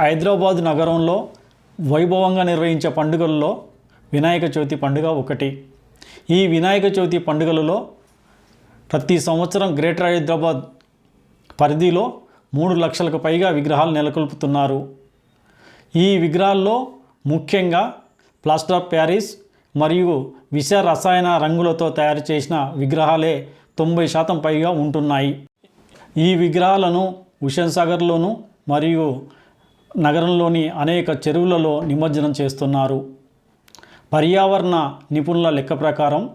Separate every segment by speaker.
Speaker 1: హైదరాబాద్ నగరంలో వైభవంగా నిర్వహించే పండుగల్లో వినాయక చవితి పండుగ ఒకటి. ఈ వినాయక చవితి పండుగలలో ప్రతి సంవత్సరం గ్రేటర్ హైదరాబాద్ పరిధిలో మూడు లక్షలకు పైగా విగ్రహాలు నెలకొల్పుతున్నారు. ఈ విగ్రహాల్లో ముఖ్యంగా ప్లాస్టర్ ఆఫ్ ప్యారిస్ మరియు విష రసాయన రంగులతో తయారు చేసిన విగ్రహాలే తొంభై శాతం పైగా ఉంటున్నాయి. ఈ విగ్రహాలను హుషన్ సాగర్లోను మరియు నగరంలోని అనేక చెరువులలో నిమజ్జనం చేస్తున్నారు. పర్యావరణ నిపుణుల లెక్క ప్రకారం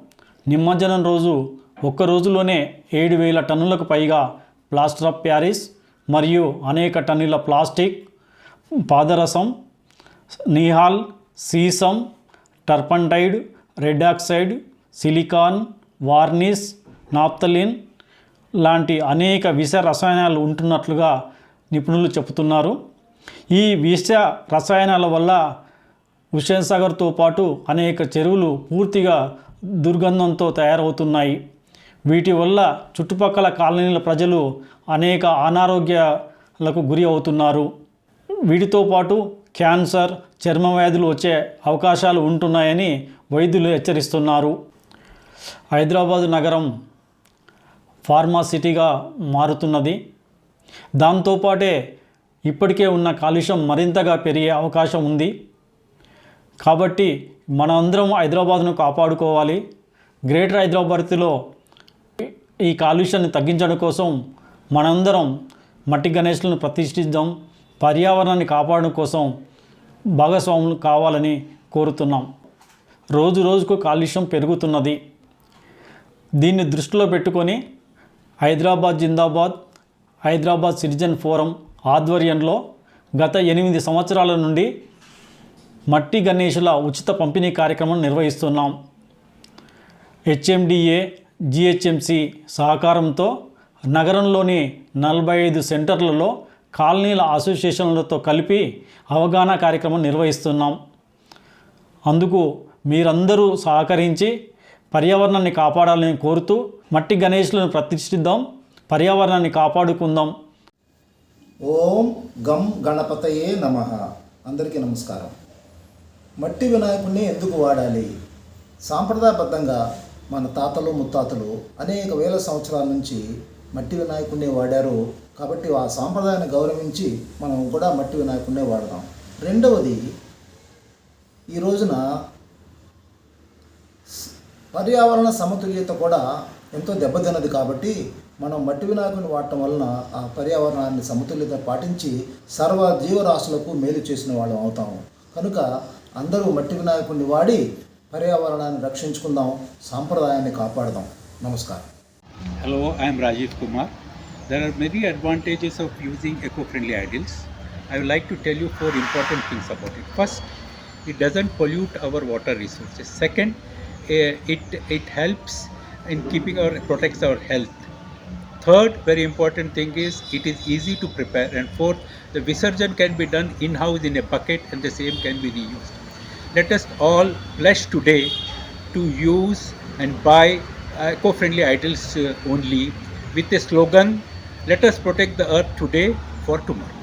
Speaker 1: నిమజ్జనం రోజు ఒక్క రోజులోనే ఏడు వేల టన్నులకు పైగా ప్లాస్టర్ ఆఫ్ ప్యారిస్ మరియు అనేక టన్నుల ప్లాస్టిక్ పాదరసం నీహాల్ sesame turpentine red oxide silicon varnish naphthalene లాంటి అనేక విష రసాయనాలు ఉంటున్నట్లుగా నిపుణులు చెబుతున్నారు. ఈ విష రసాయనాల వల్ల హుషేన్ సాగర్తో పాటు అనేక చెరువులు పూర్తిగా దుర్గంధంతో తయారవుతున్నాయి. వీటి వల్ల చుట్టుపక్కల కాలనీల ప్రజలు అనేక అనారోగ్యాలకు గురి అవుతున్నారు. వీటితో పాటు క్యాన్సర్ చర్మ వ్యాధులు వచ్చే అవకాశాలు ఉంటున్నాయని వైద్యులు హెచ్చరిస్తున్నారు. హైదరాబాదు నగరం ఫార్మా సిటీగా మారుతున్నది. దాంతోపాటే ఇప్పటికే ఉన్న కాలుష్యం మరింతగా పెరిగే అవకాశం ఉంది. కాబట్టి మనందరం హైదరాబాద్ను కాపాడుకోవాలి. గ్రేటర్ హైదరాబాద్లో ఈ కాలుష్యాన్ని తగ్గించడం కోసం మనందరం మట్టి గణేష్లను ప్రతిష్ఠిద్దాం. పర్యావరణాన్ని కాపాడడం కోసం భాగస్వాములు కావాలని కోరుతున్నాం. రోజు రోజుకు కాలుష్యం పెరుగుతున్నది. దీన్ని దృష్టిలో పెట్టుకొని హైదరాబాద్ జిందాబాద్ హైదరాబాద్ సిటిజన్ ఫోరం ఆధ్వర్యంలో గత ఎనిమిది సంవత్సరాల నుండి మట్టి గణేషుల ఉచిత పంపిణీ కార్యక్రమం నిర్వహిస్తున్నాం. హెచ్ఎండిఏ జిహెచ్ఎంసి సహకారంతో నగరంలోని నలభై ఐదు సెంటర్లలో కాలనీల అసోసియేషన్లతో కలిపి అవగాహన కార్యక్రమం నిర్వహిస్తున్నాం. అందుకు మీరందరూ సహకరించి పర్యావరణాన్ని కాపాడాలని కోరుతూ మట్టి గణేష్లను ప్రతిష్ఠిద్దాం పర్యావరణాన్ని కాపాడుకుందాం.
Speaker 2: ఓం గం గణపతయే నమ. అందరికీ నమస్కారం. మట్టి వినాయకుడిని ఎందుకు వాడాలి? సాంప్రదాయబద్ధంగా మన తాతలు ముత్తాతలు అనేక వేల సంవత్సరాల నుంచి మట్టి వినాయకుడిని వాడారు కాబట్టి ఆ సాంప్రదాయాన్ని గౌరవించి మనం కూడా మట్టి వినాయకుడినే వాడదాం. రెండవది ఈ రోజున పర్యావరణ సమతుల్యత కూడా ఎంతో దెబ్బతిన్నది కాబట్టి మనం మట్టి వినాయకుని వాడటం వలన ఆ పర్యావరణాన్ని సమతుల్యత పాటించి సర్వ జీవరాశులకు మేలు చేసిన వాళ్ళం అవుతాము కనుక అందరూ మట్టి వినాయకుడిని వాడి పర్యావరణాన్ని రక్షించుకుందాం సాంప్రదాయాన్ని కాపాడదాం. నమస్కారం.
Speaker 3: Hello I'm Rajiv Kumar there are many advantages of using eco friendly idols I would like to tell you four important things about it first it doesn't pollute our water resources second it it helps in keeping our protects our health. Third, very important thing is it is easy to prepare. And fourth, the visarjan can be done in-house in a bucket, and the same can be reused. Let us all pledge today to use and buy uh, eco-friendly idols uh, only with the slogan let us protect the earth today for tomorrow